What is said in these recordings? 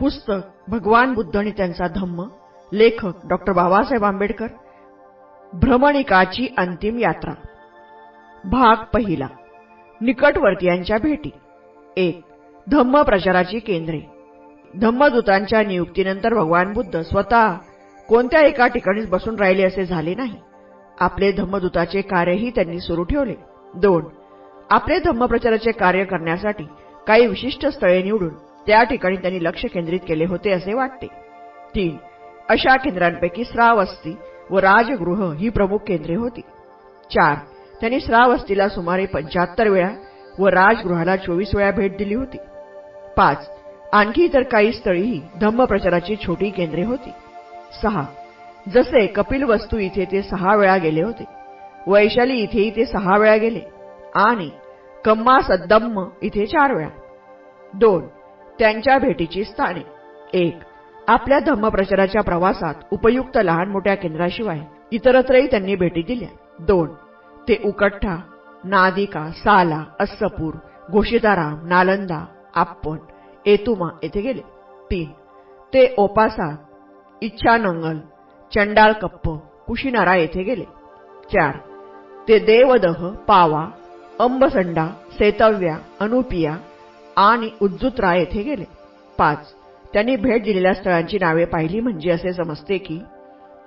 पुस्तक भगवान बुद्ध आणि त्यांचा धम्म लेखक डॉक्टर बाबासाहेब आंबेडकर भ्रमणिकाची अंतिम यात्रा. भाग पहिला. निकटवर्तीयांच्या भेटी. एक धम्म प्रचाराची केंद्रे. धम्मदूतांच्या नियुक्तीनंतर भगवान बुद्ध स्वतः कोणत्या एका ठिकाणीच बसून राहिले असे झाले नाही. आपले धम्मदूताचे कार्यही त्यांनी सुरू ठेवले. दोन आपले धम्मप्रचाराचे कार्य करण्यासाठी काही विशिष्ट स्थळे निवडून त्या ठिकाणी त्यांनी लक्ष केंद्रित केले होते असे वाटते. तीन अशा केंद्रांपैकी श्रावस्ती व राजगृह ही प्रमुख केंद्रे होती. चार त्यांनी श्रावस्तीला सुमारे पंच्याहत्तर वेळा व राजगृहाला चोवीस वेळा भेट दिली होती. पाच आणखी इतर काही स्थळीही धम्मप्रचाराची छोटी केंद्रे होती. सहा जसे कपिल वस्तू इथे ते सहा वेळा गेले होते. वैशाली इथेही ते सहा वेळा गेले. आणि कम्मा सद्दम्म इथे चार वेळा. दोन त्यांच्या भेटीची स्थाने. एक आपल्या धम्मप्रचाराच्या प्रवासात उपयुक्त लहान मोठ्या केंद्राशिवाय इतरत्रही त्यांनी भेटी दिल्या. दोन ते उकट्ठा नादिका साला अस्सपूर घोषिताराम नालंदा आप्पन एतुमा येथे गेले. तीन ते ओपासा इच्छानंगल चंडाल कप्प कुशीनारा येथे गेले. चार ते देवदह पावा अंबसंडा सेतव्या अनुपिया आणि उज्जुत्रा येथे गेले. पाच. त्यांनी भेट दिलेल्या स्थळांची नावे पाहिली म्हणजे असे समजते की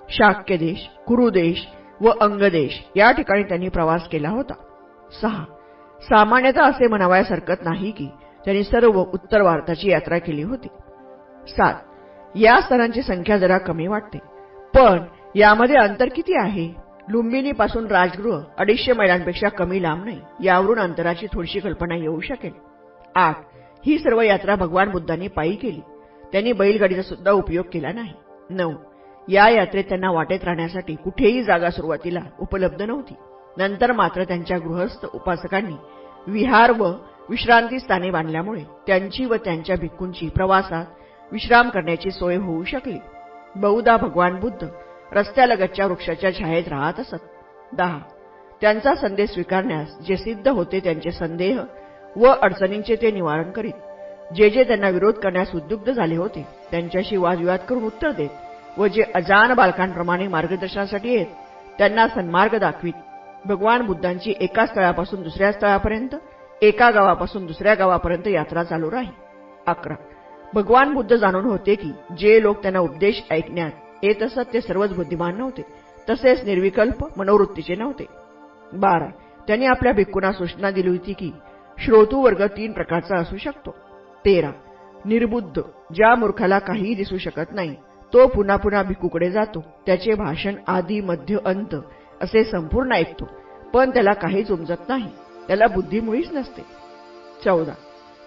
शाक्यदेश कुरुदेश व अंगदेश या ठिकाणी त्यांनी प्रवास केला होता. सहा. सामान्यतः असे म्हणावयास हरकत नाही की त्यांनी सर्व उत्तर भारताची यात्रा केली होती. सात. या स्थळांची संख्या जरा कमी वाटते. पण यामध्ये अंतर किती आहे? लुंबिनीपासून राजगृह अडीचशे मैलांपेक्षा कमी लांब नाही. यावरून अंतराची थोडीशी कल्पना येऊ शकेल. आठ ही सर्व यात्रा भगवान बुद्धांनी पायी केली. त्यांनी बैलगाडीचा सुद्धा उपयोग केला नाही. नऊ. या यात्रेत त्यांना वाटेत राहण्यासाठी कुठेही जागा सुरुवातीला उपलब्ध नव्हती. नंतर मात्र त्यांच्या गृहस्थ उपासकांनी विहार व विश्रांती स्थाने बांधल्यामुळे त्यांची व त्यांच्या भिक्कूंची प्रवासात विश्राम करण्याची सोय होऊ शकली. बहुधा भगवान बुद्ध रस्त्यालगतच्या वृक्षाच्या छायेत राहत असत. दहा. त्यांचा संदेश स्वीकारण्यास जे सिद्ध होते त्यांचे संदेह व अडचणींचे ते निवारण करीत. जे जे त्यांना विरोध करण्यास उद्युक्त झाले होते त्यांच्याशी वादविवाद करून उत्तर देत व जे अजान बालकांप्रमाणे मार्गदर्शनासाठी येत त्यांना सन्मार्ग दाखवीत. भगवान बुद्धांची एका स्थळापासून दुसऱ्या स्थळापर्यंत एका गावापासून दुसऱ्या गावापर्यंत यात्रा चालू राही. अकरा. भगवान बुद्ध जाणून होते की जे लोक त्यांना उपदेश ऐकण्यात येत असत ते सर्वच बुद्धिमान नव्हते. तसेच निर्विकल्प मनोवृत्तीचे नव्हते. बारा. त्यांनी आपल्या भिक्कूंना सूचना दिली होती की श्रोतू वर्ग तीन प्रकारचा असू शकतो. तेरा. निर्बुद्ध ज्या मूर्खाला काहीही दिसू शकत नाही तो पुन्हा पुन्हा भिकूकडे जातो. त्याचे भाषण आधी मध्य अंत असे संपूर्ण ऐकतो. पण त्याला काहीच उमजत नाही. त्याला बुद्धी मुळीच नसते. चौदा.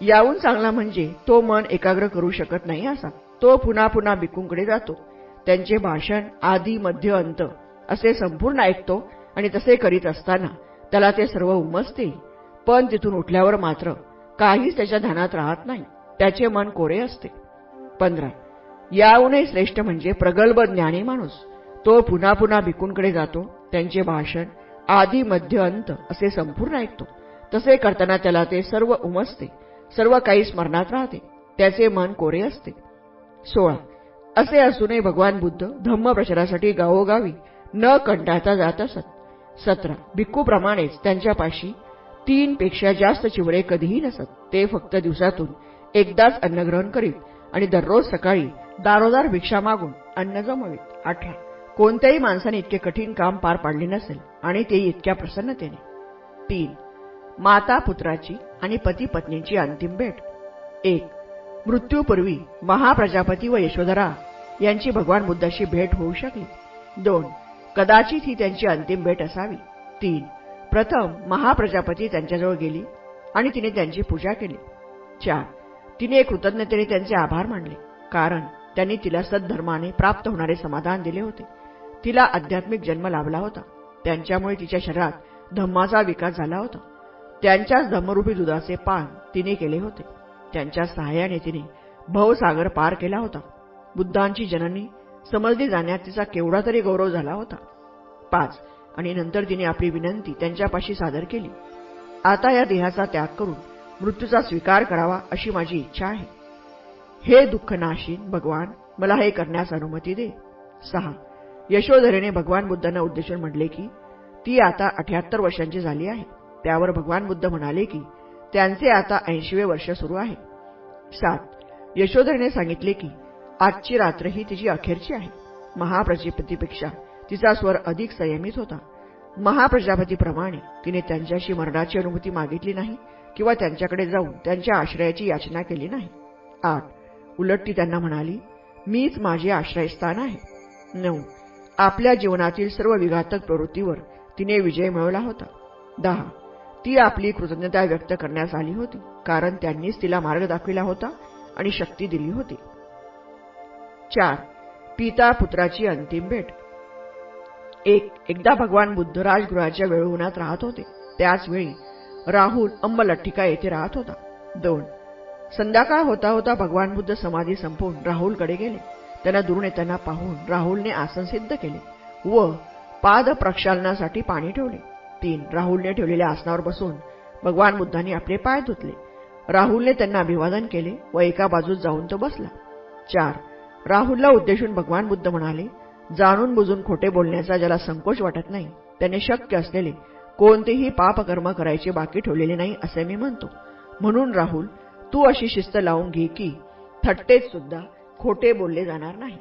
याहून चांगला म्हणजे तो मन एकाग्र करू शकत नाही असा. तो पुन्हा पुन्हा भिकूंकडे जातो. त्यांचे भाषण आधी मध्य अंत असे संपूर्ण ऐकतो आणि तसे करीत असताना त्याला ते सर्व उमजते पण तिथून उठल्यावर मात्र काहीच त्याच्या ध्यानात राहत नाही. त्याचे मन कोरे असते. पंधरा. याहूनही श्रेष्ठ म्हणजे प्रगल्भ ज्ञानी माणूस तो पुन्हा पुन्हा भिकूंकडे जातो त्यांचे भाषण आधी मध्य अंत असे संपूर्ण ऐकतो. तसे करताना त्याला ते सर्व उमसते सर्व काही स्मरणात राहते त्याचे मन कोरे असते. सोळा. असे असूनही भगवान बुद्ध धम्म प्रचारासाठी गावोगावी न कंटाळता जात असत. सतरा. भिक्खूप्रमाणेच त्यांच्यापाशी तीन पेक्षा जास्त चिवडे कधीही नसत. ते फक्त दिवसातून एकदाच अन्नग्रहण करीत आणि दररोज सकाळी दारोदार भिक्षा मागून अन्न जमवीत अठरा. कोणत्याही माणसाने इतके कठीण काम पार पाडले नसेल आणि ते इतक्या प्रसन्नतेने. तीन. माता पुत्राची आणि पती पत्नीची अंतिम भेट. एक. मृत्यूपूर्वी महाप्रजापती व यशोधरा यांची भगवान बुद्धाशी भेट होऊ शकली. दोन. कदाचित ही त्यांची अंतिम भेट असावी. तीन. प्रथम महाप्रजापती त्यांच्याजवळ गेली आणि तिने त्यांची पूजा केली. चार तिने कृतज्ञतेने त्यांचे आभार मानले कारण त्यांनी तिला सद्धर्माने प्राप्त होणारे समाधान दिले होते. तिला आध्यात्मिक जन्म लाभला होता. त्यांच्यामुळे तिच्या शरीरात धम्माचा विकास झाला होता. त्यांच्याच धम्मरूपी दुधाचे पान तिने केले होते. त्यांच्या सहाय्याने तिने भवसागर पार केला होता. बुद्धांची जननी समजली जाण्यात तिचा केवढा तरी गौरव झाला होता. पाच आणि नंतर तिने आपली विनंती त्यांच्यापाशी सादर केली. आता या देहाचा त्याग करून मृत्यूचा स्वीकार करावा अशी माझी इच्छा आहे. हे दुःख नाशीन भगवान मला हे करण्यास अनुमती दे. सहा. यशोधरेने भगवान बुद्धांना उद्देशून म्हटले की ती आता अठ्याहत्तर वर्षांची झाली आहे. त्यावर भगवान बुद्ध म्हणाले की त्यांचे आता ऐंशीवे वर्ष सुरू आहे. सात. यशोधरेने सांगितले की आजची रात्र ही तिची अखेरची आहे. महाप्रजापतीपेक्षा तिचा स्वर अधिक संयमित होता. महाप्रजापतीप्रमाणे तिने त्यांच्याशी मरणाची अनुमती मागितली नाही किंवा त्यांच्याकडे जाऊन त्यांच्या आश्रयाची याचना केली नाही. आठ. उलट ती त्यांना म्हणाली मीच माझे आश्रयस्थान आहे. नऊ. आपल्या जीवनातील सर्व विघातक प्रवृत्तीवर तिने विजय मिळवला होता. दहा. ती आपली कृतज्ञता व्यक्त करण्यास आली होती कारण त्यांनीच तिला मार्ग दाखविला होता आणि शक्ती दिली होती. चार. पिता पुत्राची अंतिम भेट. एक एकदा भगवान बुद्ध राजगृहाच्या वेळुनात राहत होते. त्याचवेळी राहुल अंबलठ्ठिका येथे राहत होता. दोन संध्याकाळ होता होता भगवान बुद्ध समाधी संपवून राहुलकडे गेले. त्यांना दुरून येताना पाहून राहुलने आसन सिद्ध केले व पाद प्रक्षालनासाठी पाणी ठेवले. तीन राहुलने ठेवलेल्या आसनावर बसून भगवान बुद्धांनी आपले पाय धुतले. राहुलने त्यांना अभिवादन केले व एका बाजूस जाऊन तो बसला. चार राहुलला उद्देशून भगवान बुद्ध म्हणाले जाणून बुजून खोटे बोलण्याचा ज्याला संकोच वाटत नाही त्याने शक्य असलेले कोणतेही पापकर्म करायचे बाकी ठेवलेले नाही असे मी म्हणतो. म्हणून राहुल तू अशी शिस्त लावून घे की थट्टेत सुद्धा खोटे बोलले जाणार नाही.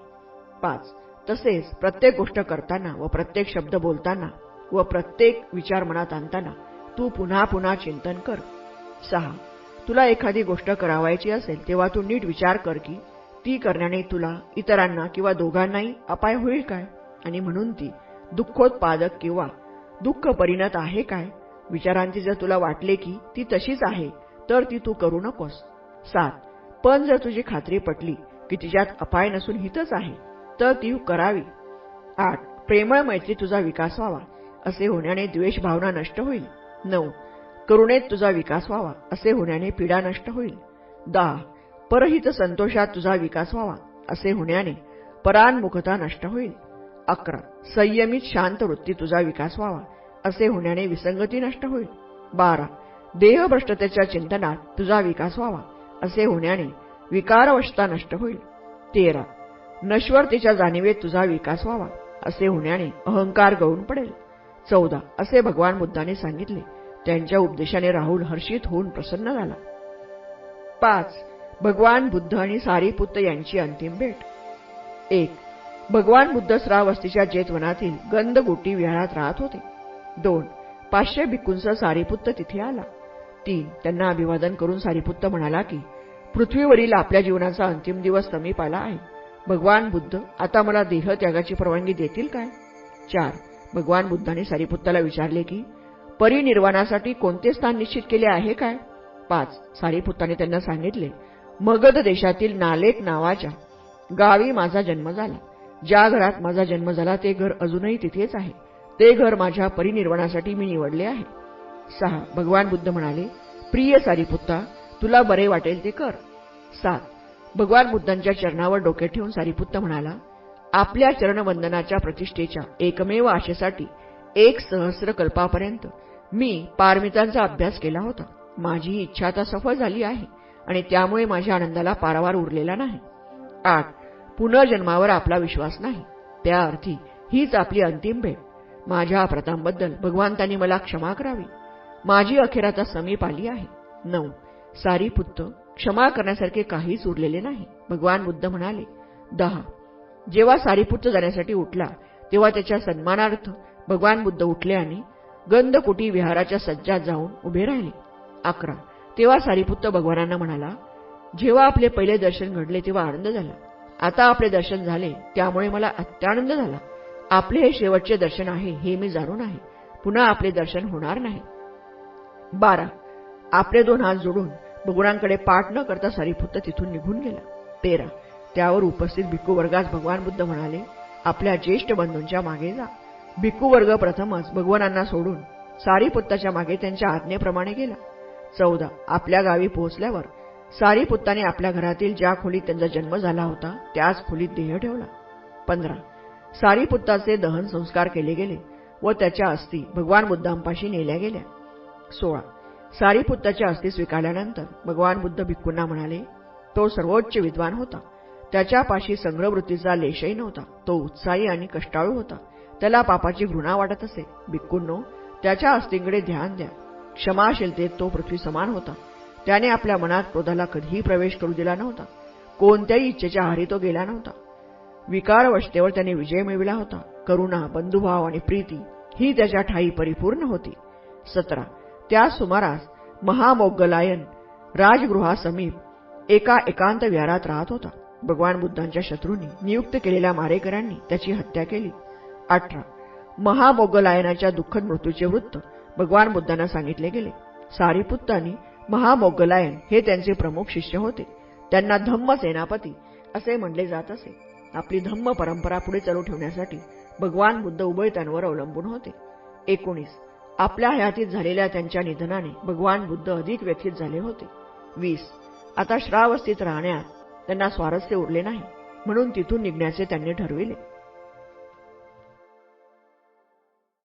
पाच. तसेच प्रत्येक गोष्ट करताना व प्रत्येक शब्द बोलताना व प्रत्येक विचार मनात आणताना तू पुन्हा पुन्हा चिंतन कर. सहा. तुला एखादी गोष्ट करावायची असेल तेव्हा तू नीट विचार कर की ती करण्याने तुला इतरांना किंवा दोघांनाही अपाय होईल काय? आणि म्हणून ती दुःखोत्पादक किंवा दुःख परिणत आहे काय? विचारांची जर तुला वाटले की ती तशीच आहे तर ती तू करू नकोस. सात पण जर तुझी खात्री पटली की तिच्यात अपाय नसून हितच आहे तर ती करावी. आठ प्रेमळ मैत्री तुझा विकास व्हावा असे होण्याने द्वेष भावना नष्ट होईल. नऊ करुणेत तुझा विकास व्हावा असे होण्याने पीडा नष्ट होईल. दहा परहित संतोषात तुझा विकास व्हावा असे होण्याने परानमुखता नष्ट होईल. अकरा. संयमित शांत वृत्ती तुझा विकास व्हावा असे होण्याने विसंगती नष्ट होईल. बारा. देहभ्रष्टतेच्या चिंतनात तुझा विकास व्हावा असे होण्याने विकारवशता नष्ट होईल. तेरा. नश्वरतेच्या जाणीवेत तुझा विकास व्हावा असे होण्याने अहंकार गळून पडेल. चौदा. असे भगवान बुद्धाने सांगितले त्यांच्या उपदेशाने राहुल हर्षित होऊन प्रसन्न झाला. पाच. भगवान बुद्ध आणि सारीपुत्त यांची अंतिम भेट. एक भगवान बुद्ध श्रावस्तीच्या जेतवनातील गंधगोटी विहारात राहत होते. दोन पाचशे भिक्कूंचा सारीपुत्त तिथे आला. तीन त्यांना अभिवादन करून सारीपुत्त म्हणाला की पृथ्वीवरील आपल्या जीवनाचा अंतिम दिवस समीप आला आहे. भगवान बुद्ध आता मला देह त्यागाची परवानगी देतील काय? चार भगवान बुद्धाने सारीपुत्ताला विचारले की परिनिर्वाणासाठी कोणते स्थान निश्चित केले आहे काय? पाच सारीपुत्ताने त्यांना सांगितले मगध देशातील नालेक नावाच्या गावी माझा जन्म झाला. ज्या घरात माझा जन्म झाला ते घर अजूनही तिथेच आहे. ते घर माझ्या परिनिर्वाणासाठी मी निवडले आहे. सहा भगवान बुद्ध म्हणाले प्रिय सारीपुत्ता तुला बरे वाटेल ते कर. सात भगवान बुद्धांच्या चरणावर डोके ठेवून सारीपुत्त म्हणाला आपल्या चरणवंदनाच्या प्रतिष्ठेच्या एकमेव आशेसाठी एक सहस्र कल्पापर्यंत मी पारमितांचा अभ्यास केला होता. माझी इच्छा आता सफळ झाली आहे. आणि त्यामुळे माझ्या आनंदाला पारावार उरलेला नाही. आठ पुनर्जन्मावर आपला विश्वास नाही. त्या अर्थी हीच आपली अंतिम भेट. माझ्या अपराधांबद्दल भगवंतांनी मला क्षमा करावी. माझी अखेर आता समीप आली आहे. नऊ. सारी पुत्त क्षमा करण्यासारखे काहीच उरलेले नाही. भगवान बुद्ध म्हणाले दहा. जेव्हा सारीपुत्र जाण्यासाठी उठला तेव्हा त्याच्या सन्मानार्थ भगवान बुद्ध उठले आणि गंधकुटी विहाराच्या सज्जात जाऊन उभे राहिले. अकरा. तेव्हा सारीपुत्त भगवानांना म्हणाला जेव्हा आपले पहिले दर्शन घडले तेव्हा आनंद झाला. आता आपले दर्शन झाले त्यामुळे मला अत्यानंद झाला. आपले हे शेवटचे दर्शन आहे हे मी जाणून आहे. पुन्हा आपले दर्शन होणार नाही. बारा. आपले दोन हात जोडून भगवानांकडे पाठ न करता सारीपुत्त तिथून निघून गेला. तेरा. त्यावर उपस्थित भिक्खू वर्गास भगवान बुद्ध म्हणाले आपल्या ज्येष्ठ बंधूंच्या मागे जा. भिक्खू वर्ग प्रथमच भगवानांना सोडून सारीपुत्ताच्या मागे त्यांच्या आज्ञेप्रमाणे गेला. चौदा. आपल्या गावी पोहोचल्यावर सारीपुत्ताने आपल्या घरातील ज्या खोलीत त्यांचा जन्म झाला होता त्याच खोलीत देह ठेवला. पंधरा. सारीपुत्ताचे दहन संस्कार केले गेले व त्याच्या अस्थी भगवान बुद्धांपाशी नेल्या गेल्या. सोळा. सारीपुत्ताच्या अस्थी स्वीकारल्यानंतर भगवान बुद्ध भिक्खूंना म्हणाले तो सर्वोच्च विद्वान होता. त्याच्यापाशी संग्रहवृत्तीचा लेशही नव्हता. तो उत्साही आणि कष्टाळू होता. त्याला पापाची घृणा वाटत असे. भिक्खूंनो त्याच्या अस्थींकडे ध्यान द्या. क्षमाशीलतेत तो पृथ्वी समान होता. त्याने आपल्या मनात क्रोधाला कधीही प्रवेश करू दिला नव्हता. कोणत्याही इच्छेच्या आहारी तो गेला नव्हता. विकारवशतेवर त्याने विजय मिळविला होता. करुणा बंधुभाव आणि प्रीती ही त्याच्या ठाई परिपूर्ण होती. सतरा. त्या सुमारास महामोग्गलायन राजगृहासमीप एका एकांत विहारात राहत होता. भगवान बुद्धांच्या शत्रूंनी नियुक्त केलेल्या मारेकऱ्यांनी त्याची हत्या केली. अठरा. महामोगलायनाच्या दुःखद मृत्यूचे वृत्त भगवान बुद्धांना सांगितले गेले. सारीपुत्तानी महामोगलायन हे त्यांचे प्रमुख शिष्य होते. त्यांना धम्म सेनापती असे म्हणले जात असे. आपली धम्म परंपरा पुढे चालू ठेवण्यासाठी भगवान बुद्ध उभयतांवर अवलंबून होते. एकोणीस. आपल्या हयातीत झालेल्या त्यांच्या निधनाने भगवान बुद्ध अधिक व्यथित झाले होते. वीस. आता श्रावस्थित राहण्यात त्यांना स्वारस्य उरले नाही. म्हणून तिथून निघण्याचे त्यांनी ठरविले.